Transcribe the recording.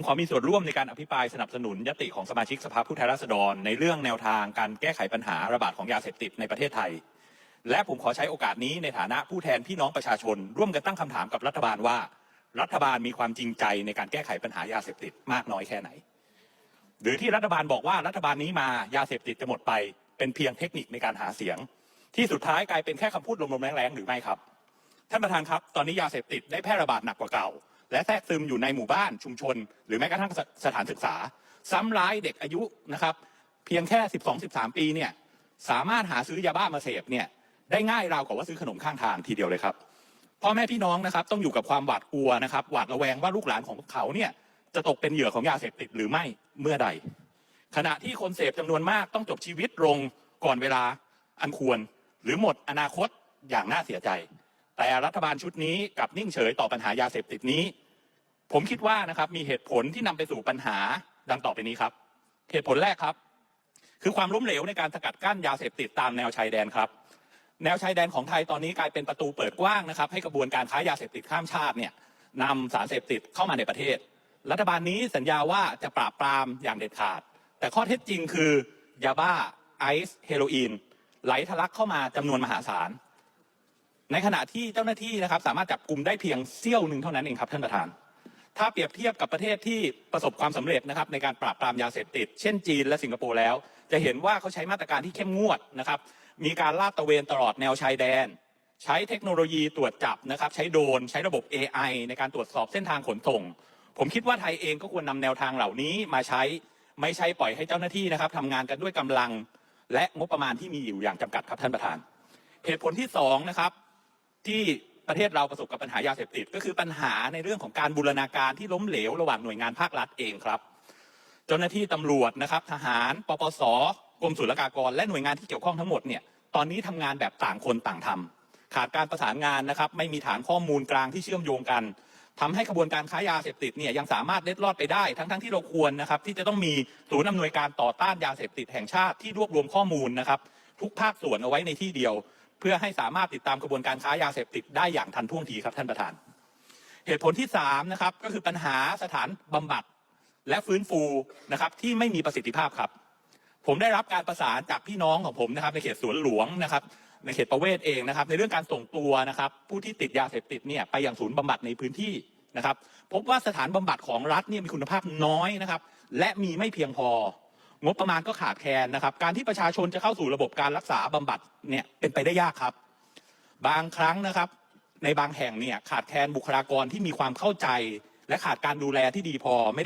ผมขอมีส่วนร่วมในการอภิปรายสนับสนุนยติของสมาชิกสภาผู้แทนราษฎร ในเรื่องแนวทางการแก้ไขปัญหาระบาดของยาเสพติดในประเทศไทย และผมขอใช้โอกาสนี้ในฐานะผู้แทนพี่น้องประชาชน ร่วมกันตั้งคำถามกับรัฐบาลว่า รัฐบาลมีความจริงใจในการแก้ไขปัญหายาเสพติดมากน้อยแค่ไหน หรือที่รัฐบาลบอกว่ารัฐบาลนี้มายาเสพติดจะหมดไป เป็นเพียงเทคนิคในการหาเสียง ที่สุดท้ายกลายเป็นแค่คำพูดลมๆแรงๆหรือไม่ครับท่านประธานครับ ตอนนี้ยาเสพติดได้แพร่ระบาดหนักกว่าเก่า และแทรกซึมอยู่ในหมู่บ้านชุมชน หรือแม้กระทั่งสสถานศึกษา ซ้ำร้ายเด็กอายุนะครับเพียงแค่ 12-13 ปีเนี่ยสามารถหาซื้อยาบ้ามาเสพเนี่ยได้ง่ายราวกับว่าซื้อขนมข้างทางทีเดียวเลยครับพ่อแม่พี่น้องนะครับต้องอยู่กับความหวาดกลัวนะครับหวาดระแวงว่าลูกหลานของเขาเนี่ยจะตกเป็นเหยื่อของยาเสพติดหรือไม่เมื่อใด ขณะที่คนเสพจำนวนมากต้องจบชีวิตลงก่อนเวลาอันควร หรือหมดอนาคตอย่างน่าเสียใจ แต่รัฐบาลชุดนี้กับนิ่งเฉยต่อปัญหายาเสพติดนี้ ผมคิดว่านะครับมีเหตุผลที่นำไปสู่ปัญหาดังต่อไปนี้ครับ เหตุผลแรกครับ คือความล้มเหลวในการสกัดกั้นยาเสพติดตามแนวชายแดนครับ แนวชายแดนของไทยตอนนี้กลายเป็นประตูเปิดกว้างนะครับให้กระบวนการค้ายาเสพติดข้ามชาติเนี่ยนำสารเสพติดเข้ามาในประเทศ รัฐบาลนี้สัญญาว่าจะปราบปรามอย่างเด็ดขาด แต่ข้อเท็จจริงคือยาบ้าไอซ์เฮโรอีนไหลทะลักเข้ามาจำนวนมหาศาล ในขณะที่เจ้าหน้าที่นะครับสามารถจับกลุ่มได้เพียงเสี้ยวหนึ่งเท่านั้นเองครับท่านประธาน ถ้าเปรียบเทียบกับประเทศที่ประสบความสำเร็จนะครับในการปราบปรามยาเสพติด เช่นจีนและสิงคโปร์แล้ว จะเห็นว่าเขาใช้มาตรการที่เข้มงวดนะครับมีการลาดตระเวนตลอดแนวชายแดน ใช้เทคโนโลยีตรวจจับนะครับใช้โดรนใช้ระบบ AI ในการตรวจสอบเส้นทางขนส่ง ผมคิดว่าไทยเองก็ควรนำแนวทางเหล่านี้มาใช้ไม่ใช่ปล่อยให้เจ้าหน้าที่นะครับทำงานกันด้วยกำลัง และงบประมาณที่มีอยู่อย่างจำกัดครับท่านประธาน เหตุผลที่สองนะครับ ที่ประเทศเราประสบกับปัญหายาเสพติด ก็คือปัญหาในเรื่องของการบูรณาการที่ล้มเหลวระหว่างหน่วยงานภาครัฐเองครับ เจ้าหน้าที่ตำรวจนะครับ ทหารปปสกรมศุลกากร และหน่วยงานที่เกี่ยวข้องทั้งหมดเนี่ยตอนนี้ทำงานแบบต่างคนต่างทำขาดการประสานงานนะครับไม่มีฐานข้อมูลกลางที่เชื่อมโยงกันทำให้ขบวนการค้ายาเสพติดเนี่ยยังสามารถเล็ดลอดไปได้ ทั้งๆที่เราควรนะครับที่จะต้องมีศูนย์อำนวยการต่อต้านยาเสพติดแห่งชาติที่รวบรวมข้อมูลนะครับทุกภาคส่วนเอาไว้ในที่เดียว เพื่อให้สามารถติดตามกระบวนการค้ายาเสพติดได้อย่างทันท่วงทีครับท่านประธาน เหตุผลที่สามนะครับก็คือปัญหาสถานบำบัดและฟื้นฟูนะครับที่ไม่มีประสิทธิภาพครับ ผมได้รับการประสานจากพี่น้องของผมนะครับในเขตสวนหลวงนะครับในเขตประเวศเองนะครับ ในเรื่องการส่งตัวนะครับผู้ที่ติดยาเสพติดเนี่ยไปยังศูนย์บำบัดในพื้นที่นะครับ พบว่าสถานบำบัดของรัฐเนี่ยมีคุณภาพน้อยนะครับ และมีไม่เพียงพอ งบประมาณก็ขาดแคลนนะครับ การที่ประชาชนจะเข้าสู่ระบบการรักษาบำบัดเนี่ยเป็นไปได้ยากครับ บางครั้งนะครับ ในบางแห่งเนี่ยขาดแคลนบุคลากรที่มีความเข้าใจ และขาดการดูแลที่ดีพอไม่